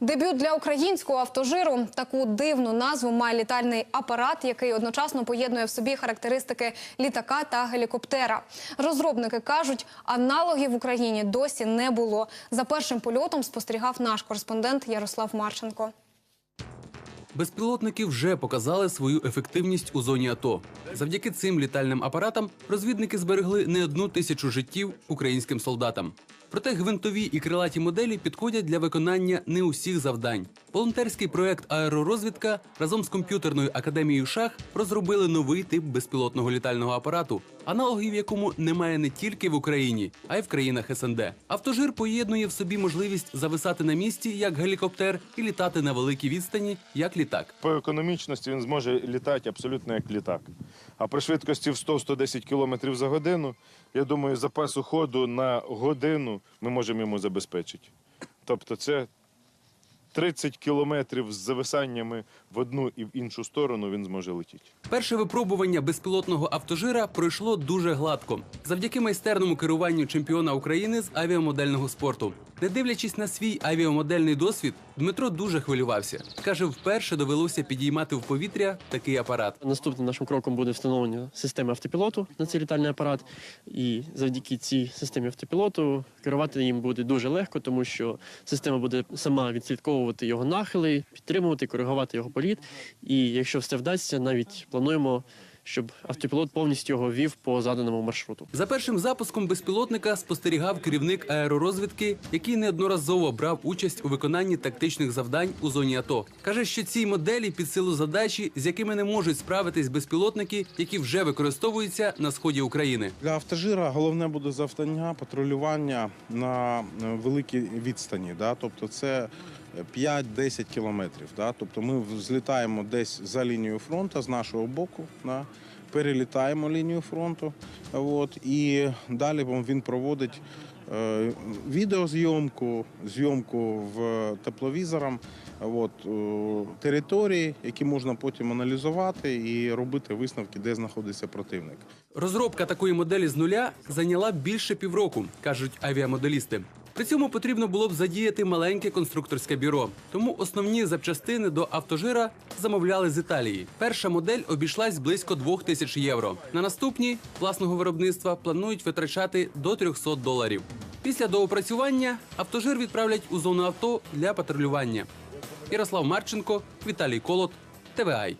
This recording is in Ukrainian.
Дебют для українського автожиру таку дивну назву має літальний апарат, який одночасно поєднує в собі характеристики літака та гелікоптера. Розробники кажуть, аналогів в Україні досі не було. За першим польотом спостерігав наш кореспондент Ярослав Марченко. Безпілотники вже показали свою ефективність у зоні АТО. Завдяки цим літальним апаратам розвідники зберегли не одну тисячу життів українським солдатам. Проте гвинтові і крилаті моделі підходять для виконання не усіх завдань. Волонтерський проект Аеророзвідка разом з комп'ютерною академією шах розробили новий тип безпілотного літального апарату, аналогів якому немає не тільки в Україні, а й в країнах СНД. Автожир поєднує в собі можливість зависати на місці як гелікоптер і літати на великій відстані як літак. По економічності він зможе літати абсолютно як літак. А при швидкості в 100-110 км за годину, я думаю, запасу ходу на годину ми можемо йому забезпечити. Тобто це 30 кілометрів з зависаннями в одну і в іншу сторону він зможе летіти. Перше випробування безпілотного автожира пройшло дуже гладко завдяки майстерному керуванню чемпіона України з авіамодельного спорту. Не дивлячись на свій авіамодельний досвід, Дмитро дуже хвилювався. каже, вперше довелося підіймати в повітря такий апарат. Наступним нашим кроком буде встановлення системи автопілоту на цей літальний апарат. І завдяки цій системі автопілоту керувати їм буде дуже легко, тому що система буде сама відслідковувати його нахили, підтримувати, коригувати його політ. І якщо все вдасться, навіть плануємо, щоб автопілот повністю його вів по заданому маршруту. За першим запуском безпілотника спостерігав керівник аеророзвідки, який неодноразово брав участь у виконанні тактичних завдань у зоні АТО. каже, що ці моделі під силу задачі, з якими не можуть справитись безпілотники, які вже використовуються на сході України. Для автожира головне буде завдання патрулювання на е, великій відстані. Да? Тобто це 5-10 кілометрів. Да? Тобто ми злітаємо десь за лінією фронту з нашого боку, да? перелітаємо лінію фронту. От, і далі він проводить е, відеозйомку, зйомку в тепловізором от, е, території, які можна потім аналізувати і робити висновки, де знаходиться противник. Розробка такої моделі з нуля зайняла більше півроку, кажуть авіамоделісти. При цьому потрібно було б задіяти маленьке конструкторське бюро. Тому основні запчастини до автожира замовляли з Італії. Перша модель обійшлась близько 2 тисяч євро. На наступні власного виробництва планують витрачати до 300 доларів. Після доопрацювання автожир відправлять у зону авто для патрулювання. Ярослав Марченко, Віталій Колот, ТВАЙ.